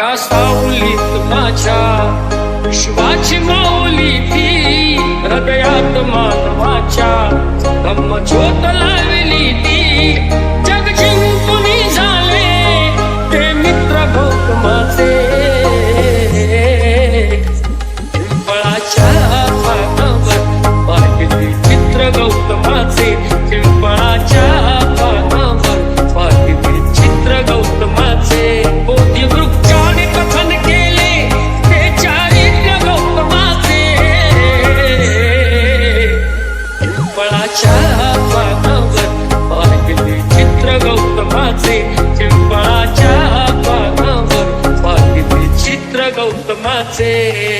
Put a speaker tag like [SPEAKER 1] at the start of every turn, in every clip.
[SPEAKER 1] या सावलीत माझ्या विश्वाची माऊली ती. हृदयात मानवाच्या धम्म ज्योत लावली ती. पिंपळाच्या पानावर पाहिली चित्र गौतमाचे. पिंपळाच्या पानावर पाहिली चित्र गौतमाचे.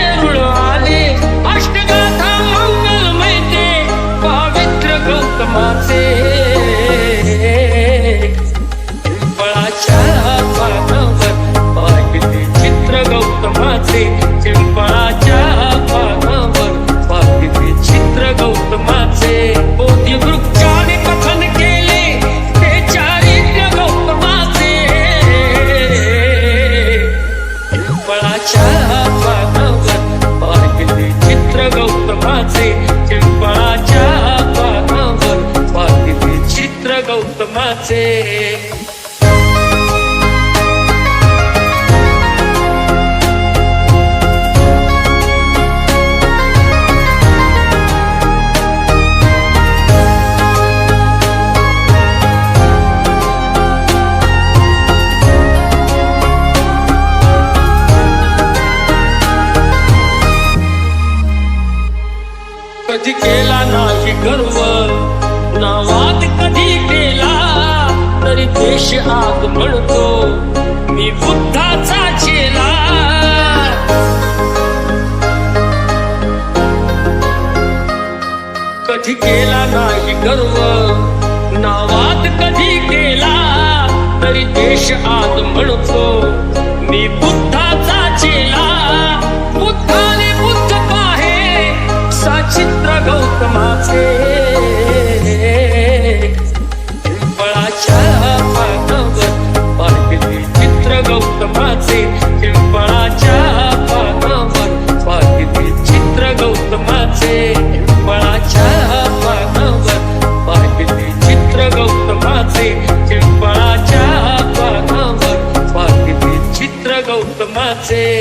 [SPEAKER 1] गौतमाचे कधी केला नाही गर्व नावात आणि देश आग म्हणतो मी बुद्धाचा चेला. कधी केला नाही गर्व नावात कधी केला तरी देश आग म्हणतो मी बुद्धाचा चेला. बुद्धाने बुद्ध पाहे साचित्र गौतमाचे. noche.